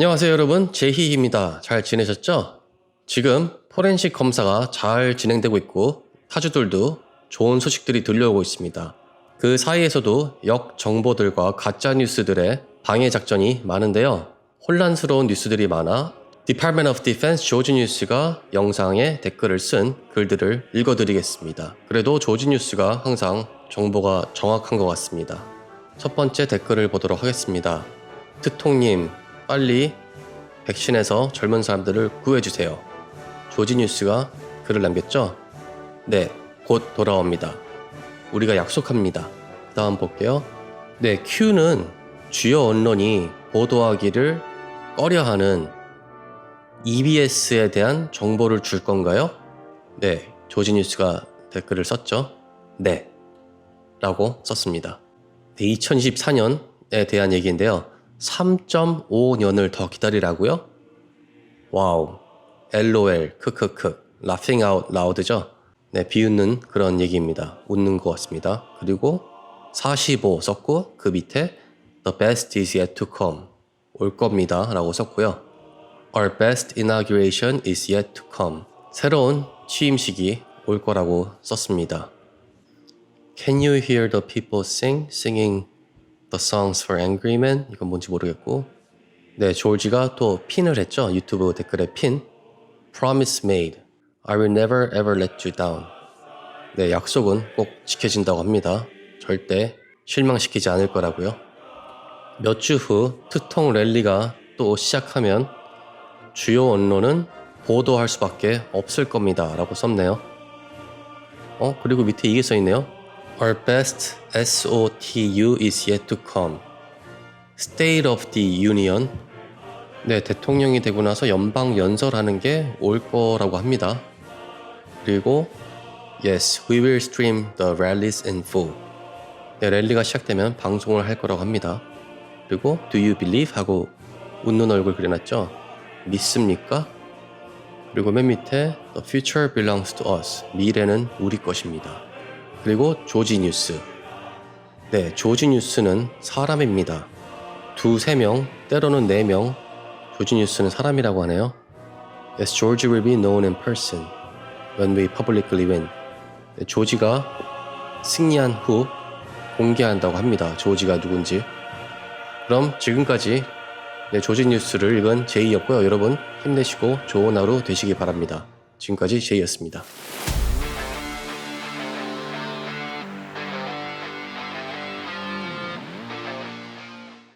안녕하세요 여러분 제희입니다. 잘 지내셨죠? 지금 포렌식 검사가 잘 진행되고 있고 타주들도 좋은 소식들이 들려오고 있습니다. 그 사이에서도 역 정보들과 가짜 뉴스들의 방해 작전이 많은데요. 혼란스러운 뉴스들이 많아 Department of Defense 조지 뉴스가 영상에 댓글을 쓴 글들을 읽어드리겠습니다. 그래도 조지 뉴스가 항상 정보가 정확한 것 같습니다. 첫 번째 댓글을 보도록 하겠습니다. 트통님, 빨리 백신에서 젊은 사람들을 구해주세요. 조지 뉴스가 글을 남겼죠? 네, 곧 돌아옵니다. 우리가 약속합니다. 다음 볼게요. 네, Q는 주요 언론이 보도하기를 꺼려하는 EBS에 대한 정보를 줄 건가요? 네, 조지 뉴스가 댓글을 썼죠. 네, 라고 썼습니다. 네, 2024년에 대한 얘기인데요. 3.5년을 더 기다리라고요? 와우. LOL, 크크크, laughing out loud죠? 네, 비웃는 그런 얘기입니다. 웃는 것 같습니다. 그리고 45 썼고, 그 밑에 the best is yet to come. 올 겁니다. 라고 썼고요. Our best inauguration is yet to come. 새로운 취임식이 올 거라고 썼습니다. Can you hear the people sing? Singing the songs for angry men? 이건 뭔지 모르겠고. 네, 조지가 또 핀을 했죠. 유튜브 댓글에 핀. Promise made. I will never ever let you down. 네, 약속은 꼭 지켜진다고 합니다. 절대 실망시키지 않을 거라고요. 몇 주후 트통 랠리가 또 시작하면 주요 언론은 보도할 수밖에 없을 겁니다. 라고 썼네요. 어, 그리고 밑에 이게 써 있네요. Our best SOTU is yet to come. State of the Union. 네, 대통령이 되고 나서 연방 연설하는 게 올 거라고 합니다. 그리고 Yes, we will stream the rallies in full. 네, 랠리가 시작되면 방송을 할 거라고 합니다. 그리고 Do you believe? 하고 웃는 얼굴 그려놨죠. 믿습니까? 그리고 맨 밑에 The future belongs to us. 미래는 우리 것입니다. 그리고 조지 뉴스. 네, 조지 뉴스는 사람입니다. 두세 명, 때로는 네 명. 조지 뉴스는 사람이라고 하네요. Yes, George will be known in person when we publicly win. 네, 조지가 승리한 후 공개한다고 합니다. 조지가 누군지. 그럼 지금까지 네, 조지 뉴스를 읽은 제이였고요. 여러분 힘내시고 좋은 하루 되시기 바랍니다. 지금까지 제이였습니다.